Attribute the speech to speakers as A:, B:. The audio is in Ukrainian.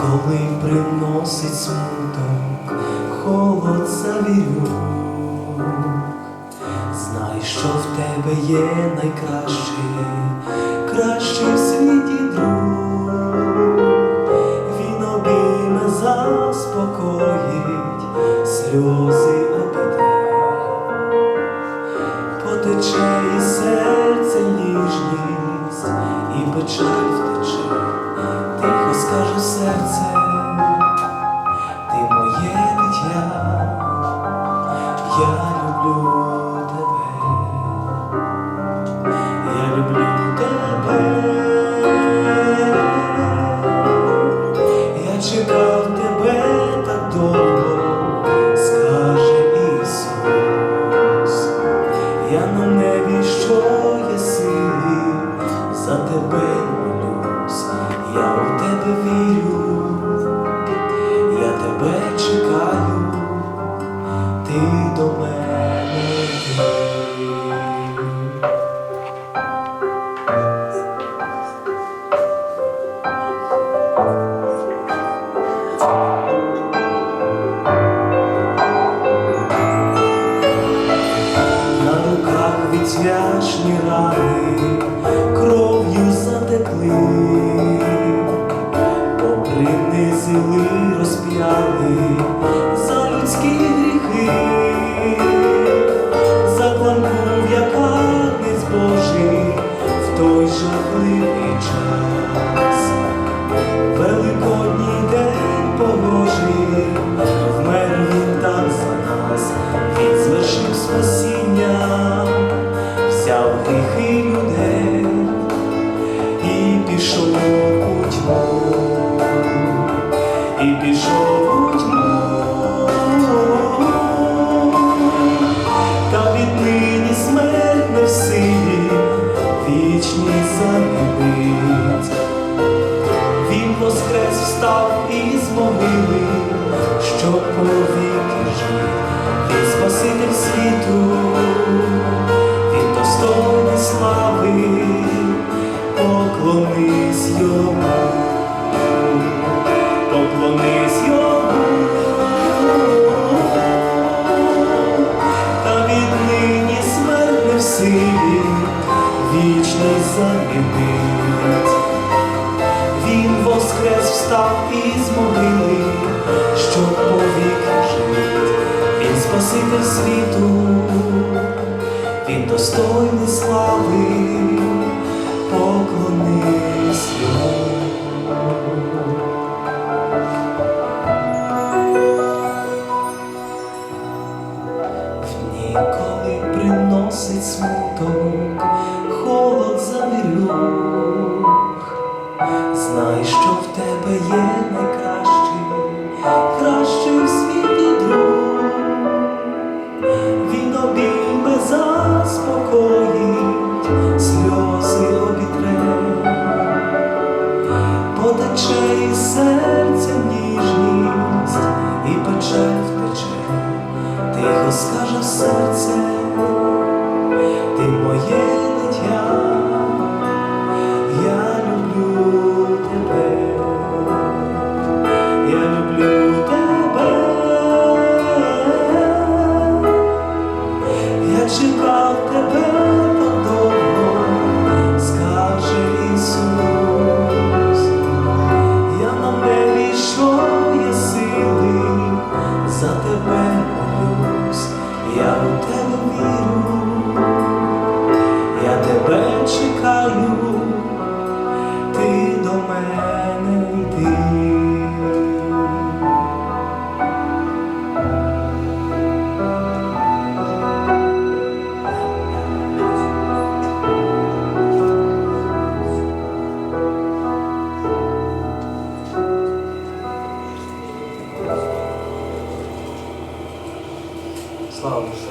A: коли приносить смуток, холод завірюк, знай, що в тебе є найкращий, кращий в світі друг, він обійме заспокоїть, сльози обіде, потече із серця ніжність і печаль Я на небі, що є силі, за тебе молюсь, я у тебе вірю, руках рани, кров'ю затекли, попринизили, розп'яли за людські гріхи, запланув як агнець Божий в той жахливий час. Вічність замінить. Він воскрес встав із могили, щоб повіки жив. Він Спаситель світу, він достойний слави, поклонись йому, вічність замінить. Він воскрес встав із могили, щоб повік жить. Він Спаситель світу, він достойний слави, поклонись йому. Із серця ніжність і печаль втече, тихо скаже серце, ти моє
B: Paulo.